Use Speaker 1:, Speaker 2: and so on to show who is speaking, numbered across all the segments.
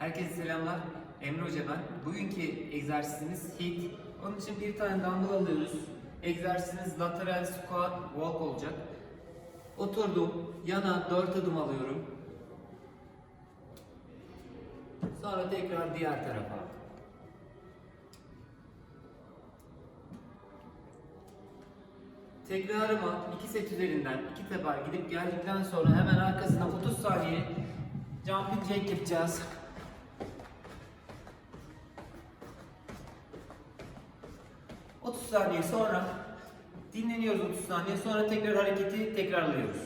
Speaker 1: Herkese selamlar. Emre Hoca ben. Bugünkü egzersizimiz HIIT. Onun için bir tane dumbbell alıyoruz. Egzersizimiz lateral squat walk olacak. Oturdum. Yana 4 adım alıyorum. Sonra tekrar diğer tarafa. Tekrarıma 2 set üzerinden 2 sefer gidip geldikten sonra hemen arkasına 30 saniye jumping jack yapacağız. ...30 saniye sonra dinleniyoruz 30 saniye sonra tekrar hareketi tekrarlıyoruz.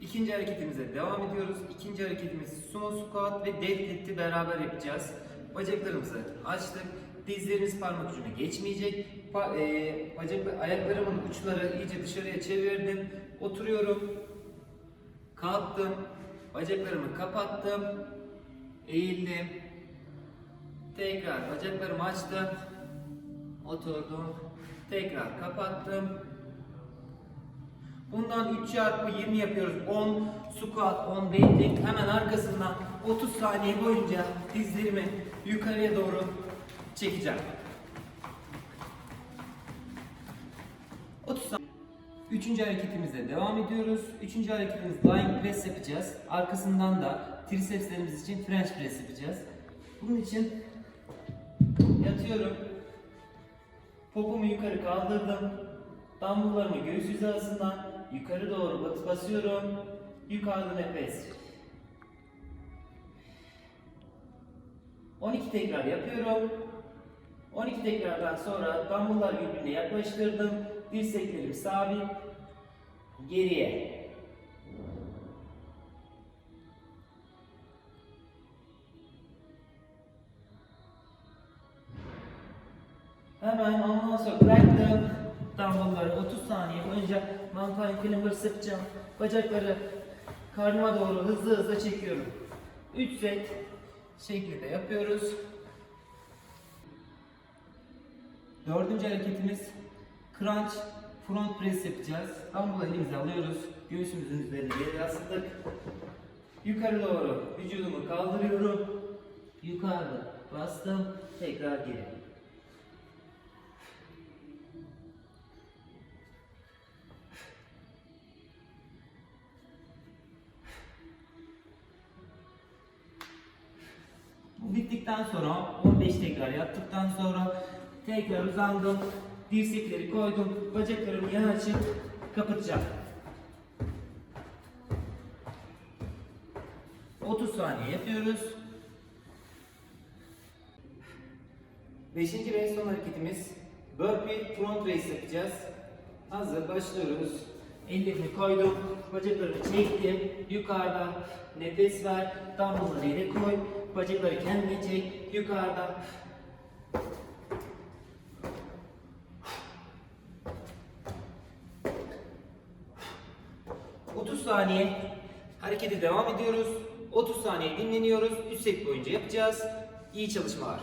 Speaker 1: İkinci hareketimize devam ediyoruz. İkinci hareketimiz sumo squat ve deadlift'i beraber yapacağız. Bacaklarımızı açtık. Dizlerimiz parmak ucuna geçmeyecek. Pa- e, bacak, ayaklarımın uçları iyice dışarıya çevirdim. Oturuyorum. Kalktım. Bacaklarımı kapattım. Eğildim. Tekrar bacaklarımı açtım. Oturdum. Tekrar kapattım. Bundan 3 çarpı 20 yapıyoruz. 10 squat, 10 deadlift. Hemen arkasından 30 saniye boyunca dizlerimi yukarıya doğru çekeceğim. 30 saniye. Üçüncü hareketimize devam ediyoruz. Üçüncü hareketimiz lying press yapacağız. Arkasından da tricepslerimiz için french press yapacağız. Bunun için yatıyorum. Popomu yukarı kaldırdım. Dumbbelllarımı göğüs hizasından yukarı doğru basıyorum. Yukarıda nefes. 12 tekrar yapıyorum. 12 tekrardan sonra dumbbelllar birbirine yaklaştırdım. Dirseklerim sabit. Geriye. Hemen ondan sonra bıraktım. Dumbbellları 30 saniye boyunca mountain climber yapacağım. Bacakları karnıma doğru hızlı hızlı çekiyorum. 3 set şekilde yapıyoruz. Dördüncü hareketimiz crunch front press yapacağız. Dumbbell'ı elimize alıyoruz. Göğsümüzün üzerine yere yasladık. Yukarı doğru vücudumu kaldırıyorum. Yukarıda bastım. Tekrar geri. Bu bittikten sonra 15 tekrar yaptıktan sonra tekrar uzandım. Dirsekleri koydum. Bacaklarımı yana açıp kapatacağım. 30 saniye yapıyoruz. Beşinci ve son hareketimiz burpee front raise yapacağız. Hazır başlıyoruz. Ellerimi koydum, bacaklarımı çektim. Yukarıda nefes ver, yere koy. Bacakları kendine çek, yukarıda. ...30 saniye harekete devam ediyoruz. 30 saniye dinleniyoruz. 3 set boyunca yapacağız. İyi çalışmalar.